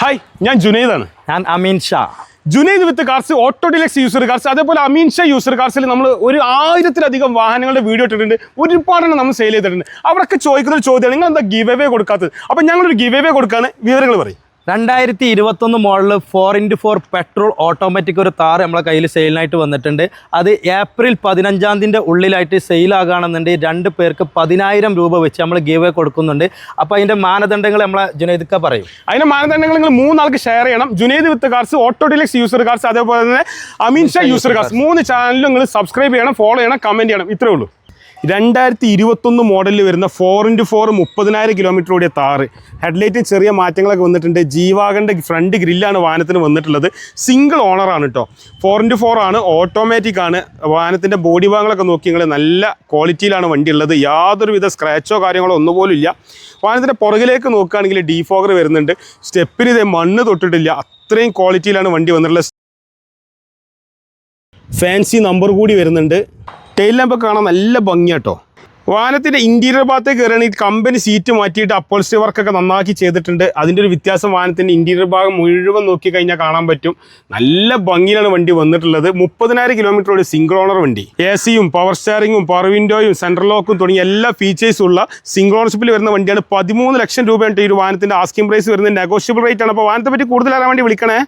Hi ഞാൻ ജുനൈദ് ആണ് ഞാൻ Ameen Shah Junaid with cars auto deluxe user cars അതേപോലെ അമീൻ ഷാ യൂസർ കാർസിൽ നമ്മൾ ഒരു ആയിരത്തിലധികം വാഹനങ്ങളുടെ വീഡിയോ ഇട്ടിട്ടുണ്ട്. ഒരുപാടെണ്ണം നമ്മൾ സെയിൽ ചെയ്തിട്ടുണ്ട്. അവരൊക്കെ ചോദിക്കുന്ന ഒരു ചോദ്യമാണ് നിങ്ങൾ എന്താ ഗീവ് അവേ കൊടുക്കാത്തത്? അപ്പം ഞങ്ങളൊരു ഗീവ് അവേ കൊടുക്കാണ്. വിവരങ്ങൾ പറയും. രണ്ടായിരത്തി ഇരുപത്തൊന്ന് model four into four petrol automatic ഒരു താർ നമ്മളെ കയ്യിൽ സെയിലിനായിട്ട് വന്നിട്ടുണ്ട്. അത് ഏപ്രിൽ പതിനഞ്ചാം തീയതിന്റെ ഉള്ളിലായിട്ട് സെയിലാകുകയാണെന്നുണ്ടെങ്കിൽ രണ്ട് പേർക്ക് പതിനായിരം രൂപ വെച്ച് നമ്മൾ ഗീവ് കൊടുക്കുന്നുണ്ട്. അപ്പോൾ അതിന്റെ മാനദണ്ഡങ്ങൾ നമ്മളെ ജുനൈദ്ക്ക പറയും. അതിന്റെ മാനദണ്ഡങ്ങൾ നിങ്ങൾ മൂന്നാൾക്ക് ഷെയർ ചെയ്യണം. Junaid with cars auto deluxe user cars അതേപോലെ തന്നെ അമീൻ ഷാ യൂസർ കാർസ് മൂന്ന് ചാനലിലും നിങ്ങൾ സബ്സ്ക്രൈബ് ചെയ്യണം ഫോളോ ചെയ്യണം കമന്റ് ചെയ്യണം. ഇത്രേ ഉള്ളൂ. രണ്ടായിരത്തി ഇരുപത്തൊന്ന് മോഡലിൽ വരുന്ന ഫോർ ഇന്റു ഫോർ മുപ്പതിനായിരം കിലോമീറ്റർ ഓടിയ താറ് ഹെഡ്ലൈറ്റിന് ചെറിയ മാറ്റങ്ങളൊക്കെ വന്നിട്ടുണ്ട്. ജീവാഗന്റെ ഫ്രണ്ട് ഗ്രില്ലാണ് വാഹനത്തിന് വന്നിട്ടുള്ളത്. സിംഗിൾ ഓണറാണ് കേട്ടോ ഫോർ ഇന്റു ഫോർ ആണ്. ഓട്ടോമാറ്റിക് ആണ്. വാഹനത്തിന്റെ ബോഡി ഭാഗങ്ങളൊക്കെ നോക്കി നിങ്ങൾ നല്ല ക്വാളിറ്റിയിലാണ് വണ്ടി ഉള്ളത് യാതൊരുവിധ സ്ക്രാച്ചോ കാര്യങ്ങളോ ഒന്നുപോലും ഇല്ല. വാഹനത്തിന്റെ പുറകിലേക്ക് നോക്കുകയാണെങ്കിൽ ഡീഫോഗർ വരുന്നുണ്ട്. സ്റ്റെപ്പിന് ഇതേ മണ്ണ് തൊട്ടിട്ടില്ല. അത്രയും ക്വാളിറ്റിയിലാണ് വണ്ടി വന്നിട്ടുള്ളത്. ഫാൻസി നമ്പർ കൂടി വരുന്നുണ്ട്. ടെയിൽ ലാമ്പൊക്കെ കാണാൻ നല്ല ഭംഗിയാട്ടോ വാഹനത്തിന്റെ ഇന്റീരിയർ ഭാഗത്തേക്ക് കയറുകയാണെങ്കിൽ കമ്പനി സീറ്റ് മാറ്റിയിട്ട് അപ്പോൾസ്റ്ററി വർക്കൊക്കെ നന്നാക്കി ചെയ്തിട്ടുണ്ട്. അതിന്റെ ഒരു വ്യത്യാസം വാഹനത്തിന്റെ ഇന്റീരിയർ ഭാഗം മുഴുവൻ നോക്കി കഴിഞ്ഞാൽ കാണാൻ പറ്റും. നല്ല ഭംഗിയിലാണ് വണ്ടി വന്നിട്ടുള്ളത്. മുപ്പതിനായിരം കിലോമീറ്റർ ഒരു സിംഗിൾ ഓണർ വണ്ടി. എ സിയും പവർ സ്റ്റാറിങ്ങും പവർ വിൻഡോയും സെൻട്രൽ ലോക്കും തുടങ്ങിയ എല്ലാ ഫീച്ചേഴ്സും ഉള്ള സിംഗിൾ ഓണർഷിപ്പിൽ വരുന്ന വണ്ടിയാണ്. പതിമൂന്ന് ലക്ഷം രൂപയാണ് ഈ ഒരു വാഹനത്തിന്റെ ആസ്കിംഗ് പ്രൈസ് വരുന്നത്. നെഗോഷ്യബിൾ റേറ്റ് ആണ്. അപ്പോൾ വാഹനത്തെ പറ്റി കൂടുതൽ അറിയാൻ വേണ്ടി വിളിക്കണേ.